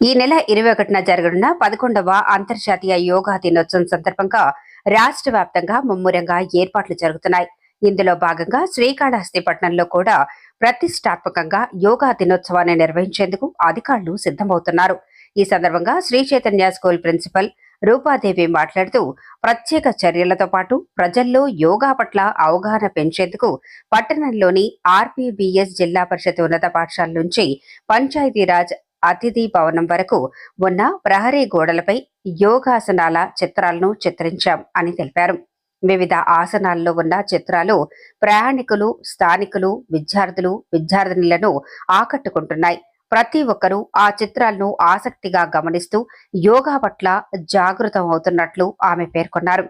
ఈ నెల ఇరవై ఒకటిన జరగనున్న పదకొండవ అంతర్జాతీయ యోగా దినోత్సవం సందర్భంగా రాష్ట్ర వ్యాప్తంగా ముమ్మురంగా ఏర్పాట్లు జరుగుతున్నాయి. ఇందులో భాగంగా శ్రీకాళహస్తి పట్టణంలో కూడా ప్రతిష్టాత్మకంగా యోగా దినోత్సవాన్ని నిర్వహించేందుకు అధికారులు సిద్ధమవుతున్నారు. ఈ సందర్భంగా శ్రీ చైతన్య స్కూల్ ప్రిన్సిపల్ రూపాదేవి మాట్లాడుతూ ప్రత్యేక చర్యలతో పాటు ప్రజల్లో యోగా పట్ల అవగాహన పెంచేందుకు పట్టణంలోని ఆర్పీబీఎస్ జిల్లా పరిషత్ ఉన్నత పాఠశాల నుంచి పంచాయతీరాజ్ అతిథి భవనం వరకు ఉన్న ప్రహరీ గోడలపై యోగాసనాల చిత్రాలను చిత్రించాం అని తెలిపారు. వివిధ ఆసనాల్లో ఉన్న చిత్రాలు ప్రయాణికులు స్థానికులు విద్యార్థులు విద్యార్థినులను ఆకట్టుకుంటున్నాయి. ప్రతి ఒక్కరూ ఆ చిత్రాలను ఆసక్తిగా గమనిస్తూ యోగా పట్ల జాగృతం అవుతున్నట్లు ఆమె పేర్కొన్నారు.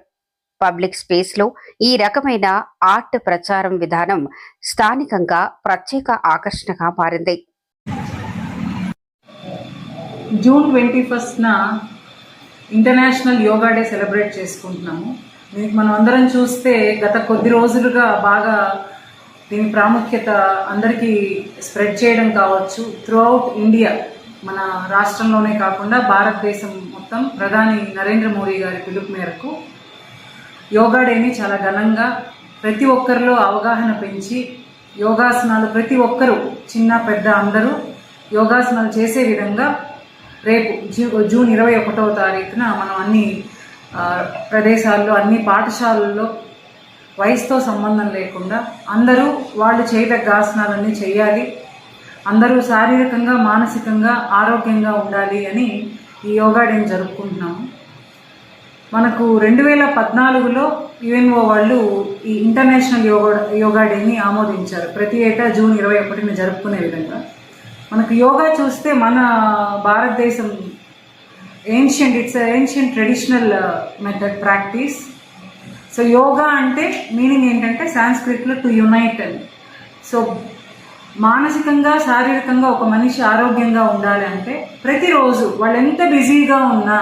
పబ్లిక్ స్పేస్లో ఈ రకమైన ఆర్ట్ ప్రచారం విధానం స్థానికంగా ప్రత్యేక ఆకర్షణగా మారింది. జూన్ ట్వంటీ ఫస్ట్న ఇంటర్నేషనల్ యోగా డే సెలబ్రేట్ చేసుకుంటున్నాము. దీనికి మనం అందరం చూస్తే గత కొద్ది రోజులుగా బాగా దీని ప్రాముఖ్యత అందరికీ స్ప్రెడ్ చేయడం కావచ్చు. త్రూఅవుట్ ఇండియా మన రాష్ట్రంలోనే కాకుండా భారతదేశం మొత్తం ప్రధాని నరేంద్ర మోడీ గారి పిలుపు మేరకు యోగా డేని చాలా ఘనంగా ప్రతి ఒక్కరిలో అవగాహన పెంచి యోగాసనాలు ప్రతి ఒక్కరూ చిన్న పెద్ద అందరూ యోగాసనాలు చేసే విధంగా రేపు జూ జూన్ ఇరవై ఒకటవ తారీఖున మనం అన్ని ప్రదేశాల్లో అన్ని పాఠశాలల్లో వయసుతో సంబంధం లేకుండా అందరూ వాళ్ళు చేయదగ్గ ఆసనాలన్నీ చేయాలి. అందరూ శారీరకంగా మానసికంగా ఆరోగ్యంగా ఉండాలి అని ఈ యోగా డేని జరుపుకుంటున్నాము మనకు రెండు వేల పద్నాలుగులో యుఎన్ఓ వాళ్ళు ఈ ఇంటర్నేషనల్ యోగా యోగా డేని ఆమోదించారు. ప్రతి ఏటా జూన్ ఇరవై ఒకటిని జరుపుకునే విధంగా. మనకు యోగా చూస్తే మన భారతదేశం ancient it's ancient traditional method practice so yoga అంటే మీనింగ్ ఏంటంటే సాంస్క్రిట్లో టు యునైట్ అని. సో మానసికంగా శారీరకంగా ఒక మనిషి ఆరోగ్యంగా ఉండాలి అంటే ప్రతిరోజు వాళ్ళు ఎంత బిజీగా ఉన్నా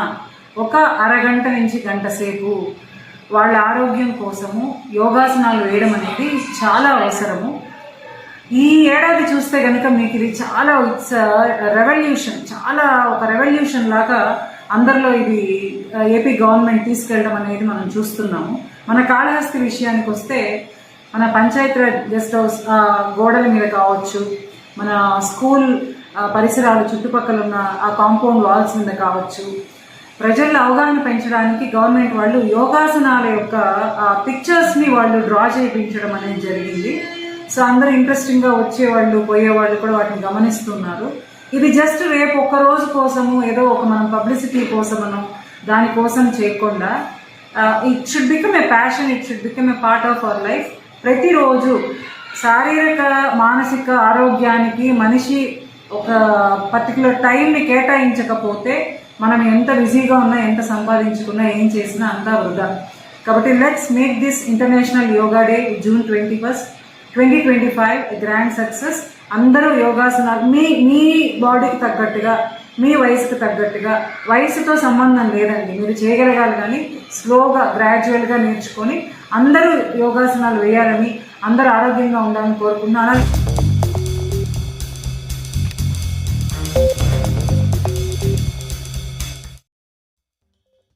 ఒక అరగంట నుంచి గంట సేపు వాళ్ళ ఆరోగ్యం కోసము యోగాసనాలు వేయడం అనేది చాలా అవసరము. ఈ ఏడాది చూస్తే కనుక మీకు ఇది చాలా ఇట్స్ రెవల్యూషన్ చాలా ఒక రెవల్యూషన్ లాగా అందరిలో ఇది ఏపీ గవర్నమెంట్ తీసుకెళ్ళడం అనేది మనం చూస్తున్నాము. మన కాళహస్తి విషయానికి వస్తే మన పంచాయతీరాజ్ గెస్ట్ హౌస్ గోడల మీద కావచ్చు మన స్కూల్ పరిసరాలు చుట్టుపక్కల ఉన్న ఆ కాంపౌండ్ వాల్స్ మీద కావచ్చు ప్రజల్లో అవగాహన పెంచడానికి గవర్నమెంట్ వాళ్ళు యోగాసనాల యొక్క పిక్చర్స్ని వాళ్ళు డ్రా చేయించడం అనేది జరిగింది. సో అందరూ ఇంట్రెస్టింగ్గా వచ్చేవాళ్ళు పోయేవాళ్ళు కూడా వాటిని గమనిస్తున్నారు. ఇది జస్ట్ రేపు ఒక్క రోజు కోసము ఏదో ఒక మనం పబ్లిసిటీ కోసమను దానికోసం చేయకుండా it should become a passion it should become a part of our life ప్రతిరోజు శారీరక మానసిక ఆరోగ్యానికి మనిషి ఒక పర్టికులర్ టైంని కేటాయించకపోతే మనం ఎంత బిజీగా ఉన్నా ఎంత సంపాదించుకున్నా ఏం చేసినా అంతా వృధా. కాబట్టి let's make this international yoga day June twenty first twenty twenty five grand success అందరూ యోగాసనాలు మీ మీ బాడీకి తగ్గట్టుగా మీ వయసుకు తగ్గట్టుగా వయసుతో సంబంధం లేదండి. మీరు చేయగలగాలి కానీ స్లోగా గ్రాడ్యువల్గా నేర్చుకొని అందరూ యోగాసనాలు వేయాలని అందరూ ఆరోగ్యంగా ఉండాలని కోరుకుంటున్నాను.